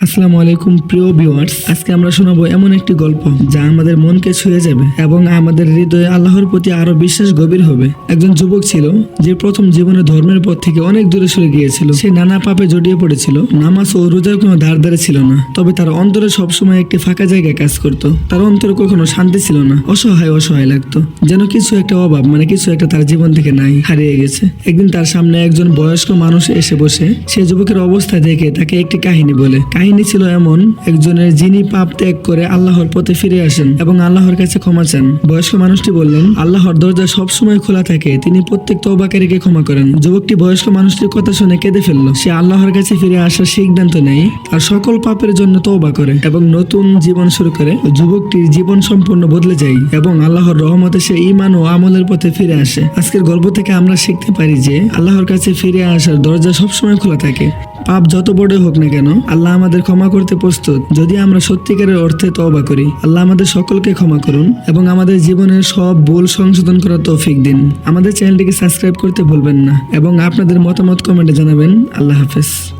আসসালামু আলাইকুম, প্রিয় ভিউয়ার্স আজকে আমরা শোনাবো এমন একটি গল্প যা আমাদের মনকে ছুঁয়ে যাবে এবং আমাদের হৃদয়ে আল্লাহর প্রতি আরও বিশ্বাস গভীর হবে। একজন যুবক ছিল, যে প্রথম জীবনে ধর্মের পথ থেকে অনেক দূরে সরে গিয়েছিল। সে নানা পাপে জড়িয়ে পড়েছিল। নামাজ ও রোজার কোনো ধার ধারে ছিল না। তবে তার অন্তরে সবসময় একটি ফাঁকা জায়গায় কাজ করত। তার অন্তরে কখনো শান্তি ছিল না। অসহায় অসহায় লাগতো। যেন কিছু একটা অভাব মানে কিছু একটা তার জীবন থেকে নাই, হারিয়ে গেছে। একদিন তার সামনে একজন বয়স্ক মানুষ এসে বসে, সে যুবকের অবস্থা দেখে তাকে একটি কাহিনী বলে। কাহিনী ছিল এমন, একজনের যিনি পাপ ত্যাগ করে আল্লাহর পথে ফিরে আসেন এবং আল্লাহর কাছে ক্ষমা চান। বয়স্ক মানুষটি বললেন, আল্লাহর দরজা সব সময় খোলা থাকে, তিনি প্রত্যেক তওবাকারীকে ক্ষমা করেন। যুবকটি বয়স্ক মানুষটির কথা শুনে কেঁদে ফেলল। সে আল্লাহর কাছে ফিরে আসার সিদ্ধান্ত নেয় আর সকল পাপের জন্য তওবা করে এবং নতুন জীবন শুরু করে। যুবকটির জীবন সম্পূর্ণ বদলে যায় এবং আল্লাহর রহমতে সে ইমান ও আমলের পথে ফিরে আসে। আজকের গল্প থেকে আমরা শিখতে পারি যে, আল্লাহর কাছে ফিরে আসার দরজা সবসময় খোলা থাকে। পাপ যত বড় হোক না কেন, আল্লাহ আমাদের ক্ষমা করতে প্রস্তুত। যদি আমরা সত্যিকারের অর্থে তবা করি, আল্লাহ আমাদের সকলকে ক্ষমা করুন এবং আমাদের জীবনের সব ভুল সংশোধন করার তৌফিক দিন। আমাদের চ্যানেলটিকে সাবস্ক্রাইব করতে ভুলবেন না এবং আপনাদের মতামত কমেন্টে জানাবেন। আল্লাহ হাফেজ।